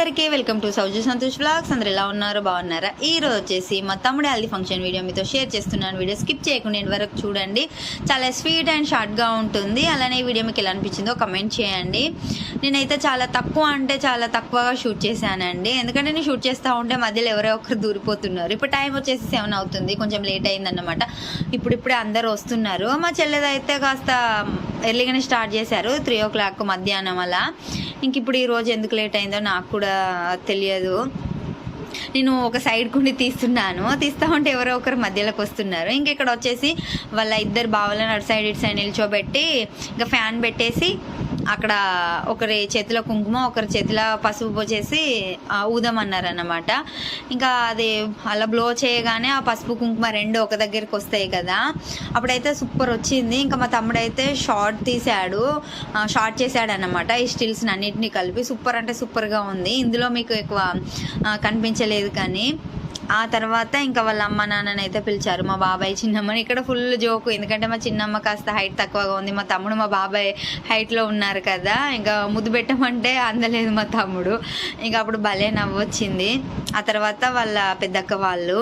అందరికీ welcome to Souju Santosh blogs అందరు ఎలా ఉన్నారు? బాగున్నారా? ఈ రోజు వచ్చేసి మా తమ్ముడి హల్దీ ఫంక్షన్ వీడియో మీతో షేర్ చేస్తున్నాను. వీడియో స్కిప్ చేయకుండా ఎండ్ వరకు చూడండి. చాలా స్వీట్ అండ్ షార్ట్గా ఉంటుంది. అలానే ఈ వీడియో మీకు ఎలా అనిపించిందో కమెంట్ చేయండి. నేనైతే చాలా తక్కువ అంటే చాలా తక్కువగా షూట్ చేశానండి. ఎందుకంటే నేను షూట్ చేస్తూ ఉంటే మధ్యలో ఎవరో ఒకరు దూరిపోతున్నారు. ఇప్పుడు టైం వచ్చేసి సెవెన్ అవుతుంది. కొంచెం లేట్ అయిందన్నమాట. ఇప్పుడు ఇప్పుడే అందరు వస్తున్నారు. మా చెల్లెదైతే కాస్త ఎర్లీగానే స్టార్ట్ చేశారు త్రీ ఓ క్లాక్ మధ్యాహ్నం అలా. ఇంక ఇప్పుడు ఈరోజు ఎందుకు లేట్ అయిందో నాకు కూడా తెలియదు. నేను ఒక సైడ్ కుండి తీస్తున్నాను. తీస్తా ఉంటే ఎవరో ఒకరు మధ్యలోకి వస్తున్నారు. ఇంక ఇక్కడ వచ్చేసి వాళ్ళ ఇద్దరు బావలను అటు సైడ్ ఇటు సైడ్ నిల్చోబెట్టి ఇంకా ఫ్యాన్ పెట్టేసి అక్కడ ఒకరి చేతిలో కుంకుమ ఒకరి చేతిలో పసుపు పోసేసి ఆ, ఊదమన్నారన్నమాట ఇంకా అది అలా బ్లో చేయగానే ఆ పసుపు కుంకుమ రెండు ఒక దగ్గరికి వస్తాయి కదా. అప్పుడైతే సూపర్ వచ్చింది. ఇంకా మా తమ్ముడైతే షార్ట్ తీశాడు షార్ట్ చేశాడు అనమాట ఈ స్టిల్స్ అన్నిటినీ కలిపి. సూపర్ అంటే సూపర్గా ఉంది. ఇందులో మీకు ఎక్కువ కనిపించలేదు కానీ. ఆ తర్వాత ఇంకా వాళ్ళ అమ్మ నాన్నని అయితే పిలిచారు. మా బాబాయ్ చిన్నమ్మని. ఇక్కడ ఫుల్ జోకు ఎందుకంటే మా చిన్నమ్మ కాస్త హైట్ తక్కువగా ఉంది. మా తమ్ముడు మా బాబాయ్ హైట్లో ఉన్నారు కదా. ఇంకా ముద్దు పెట్టమంటే అందలేదు మా తమ్ముడు. ఇంకా అప్పుడు భలే నవ్వొచ్చింది. ఆ తర్వాత వాళ్ళ పెద్దక్క వాళ్ళు.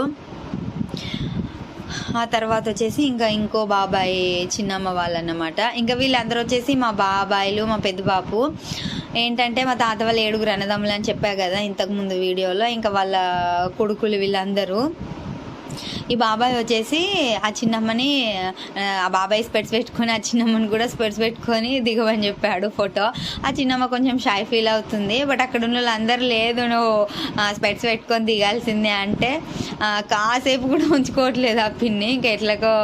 ఆ తర్వాత వచ్చేసి ఇంకా ఇంకో బాబాయ్ చిన్నమ్మ వాళ్ళు అన్నమాట ఇంకా వీళ్ళందరూ వచ్చేసి మా బాబాయిలు మా పెద్ద బాపు. ఏంటంటే మా తాత వాళ్ళు ఏడుగురు అన్నదమ్ములు అని చెప్పా కదా ఇంతకు ముందు వీడియోలో ఇంకా వాళ్ళ కొడుకులు వీళ్ళందరూ. ఈ బాబాయ్ వచ్చేసి ఆ చిన్నమ్మని ఆ, బాబాయ్ స్పెట్స్ పెట్టుకొని ఆ చిన్నమ్మని కూడా స్పెట్స్ పెట్టుకొని దిగవని చెప్పాడు ఫోటో. ఆ చిన్నమ్మ కొంచెం షై ఫీల్ అవుతుంది బట్ అక్కడ ఉన్న వాళ్ళందరూ లేదు నువ్వు స్పెట్స్ పెట్టుకొని దిగాల్సిందే అంటే కాసేపు కూడా ఉంచుకోవట్లేదు ఆ పిన్ని. ఇంకా ఎట్లాగో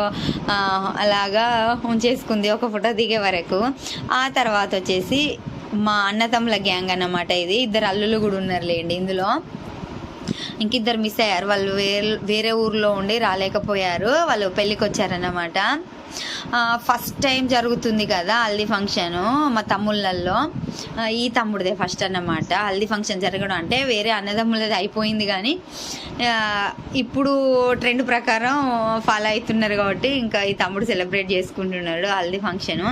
అలాగా ఉంచేసుకుంది ఒక ఫోటో దిగే వరకు. ఆ తర్వాత వచ్చేసి మా అన్నతమ్ముల గ్యాంగ్ అన్నమాట ఇది. ఇద్దరు అల్లులు కూడా ఉన్నారు లేండి ఇందులో ఇంకిద్దరు మిస్ అయ్యారు. వాళ్ళు వేరే వేరే ఊర్లో ఉండి రాలేకపోయారు. వాళ్ళు పెళ్ళికి వచ్చారన్నమాట ఫస్ట్ టైం జరుగుతుంది కదా హల్దీ ఫంక్షను మా తమ్ముళ్ళల్లో. ఈ తమ్ముడిదే ఫస్ట్ అన్నమాట. హల్దీ ఫంక్షన్ జరగడం అంటే వేరే అన్నదమ్ములది అయిపోయింది కానీ ఇప్పుడు ట్రెండ్ ప్రకారం ఫాలో అవుతున్నారు కాబట్టి ఇంకా ఈ తమ్ముడు సెలబ్రేట్ చేసుకుంటున్నాడు హల్దీ ఫంక్షన్.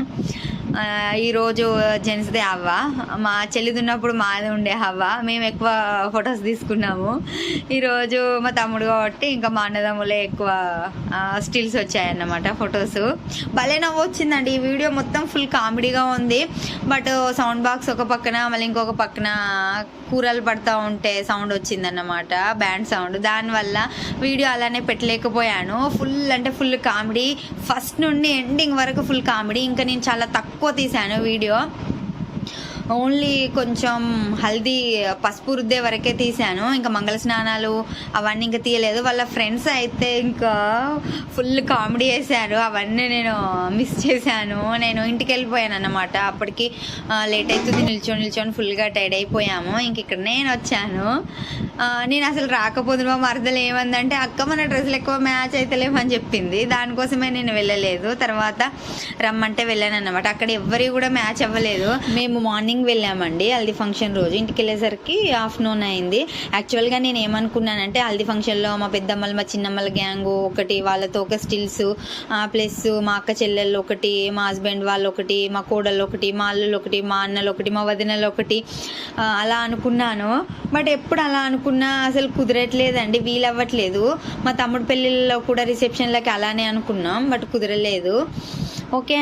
ఈరోజు జెంట్స్దే హవ్వ మా చెల్లిది ఉన్నప్పుడు మాది ఉండే హవ్వ మేము ఎక్కువ ఫొటోస్ తీసుకున్నాము. ఈరోజు మా తమ్ముడు కాబట్టి ఇంకా మా అన్నదమ్ములే ఎక్కువ స్టిల్స్ వచ్చాయన్నమాట ఫొటోస్. భలే నవ్వు వచ్చిందండి ఈ వీడియో మొత్తం ఫుల్ కామెడీగా ఉంది. బట్ సౌండ్ బాక్స్ ఒక పక్కన మళ్ళీ ఇంకొక పక్కన కూరలు పడతా ఉంటే సౌండ్ వచ్చిందన్నమాట. Band sound. దానివల్ల వీడియో అలానే పెట్టలేకపోయాను. ఫుల్ అంటే ఫుల్ కామెడీ. ఫస్ట్ నుండి ఎండింగ్ వరకు ఫుల్ కామెడీ. ఇంకా నేను చాలా తక్కువ తీశాను వీడియో ఓన్లీ కొంచెం హల్దీ పసుపు రుద్దే వరకే తీశాను ఇంకా మంగళ స్నానాలు అవన్నీ ఇంకా తీయలేదు. వాళ్ళ ఫ్రెండ్స్ అయితే ఇంకా ఫుల్ కామెడీ చేశారు. అవన్నీ నేను మిస్ చేశాను. నేను ఇంటికి వెళ్ళిపోయాను అన్నమాట అప్పటికి లేట్ అవుతుంది నిల్చొని నిల్చొని ఫుల్గా టైడ్ అయిపోయాము. ఇంక ఇక్కడ నేను వచ్చాను. నేను అసలు రాకపోదు మా మరదలు ఏమందంటే అక్క మన డ్రెస్సులు ఎక్కువ మ్యాచ్ అవుతలేమని చెప్పింది. దానికోసమే నేను వెళ్ళలేదు. తర్వాత రమ్మంటే వెళ్ళాను అన్నమాట అక్కడ ఎవ్వరి కూడా మ్యాచ్ అవ్వలేదు. మేము మార్నింగ్ వెళ్ళామండి హల్దీ ఫంక్షన్ రోజు. ఇంటికి వెళ్ళేసరికి ఆఫ్టర్నూన్ అయింది. యాక్చువల్గా నేను ఏమనుకున్నానంటే హల్దీ ఫంక్షన్లో మా పెద్దమ్మలు మా చిన్నమ్మల గ్యాంగ్ ఒకటి వాళ్ళతో ఒక స్టిల్స్ ప్లస్ మా అక్క చెల్లెళ్ళు ఒకటి మా హస్బెండ్ వాళ్ళు ఒకటి మా కోడళ్ళు ఒకటి మా అల్లులు ఒకటి మా అన్నలు ఒకటి మా వదినలు ఒకటి అలా అనుకున్నాను. బట్ ఎప్పుడు అలా అనుకున్నా అసలు కుదరట్లేదండి వీలవ్వట్లేదు. మా తమ్ముడు పెళ్ళిళ్ళలో కూడా రిసెప్షన్లకి అలానే అనుకున్నాం బట్ కుదరలేదు. ఓకే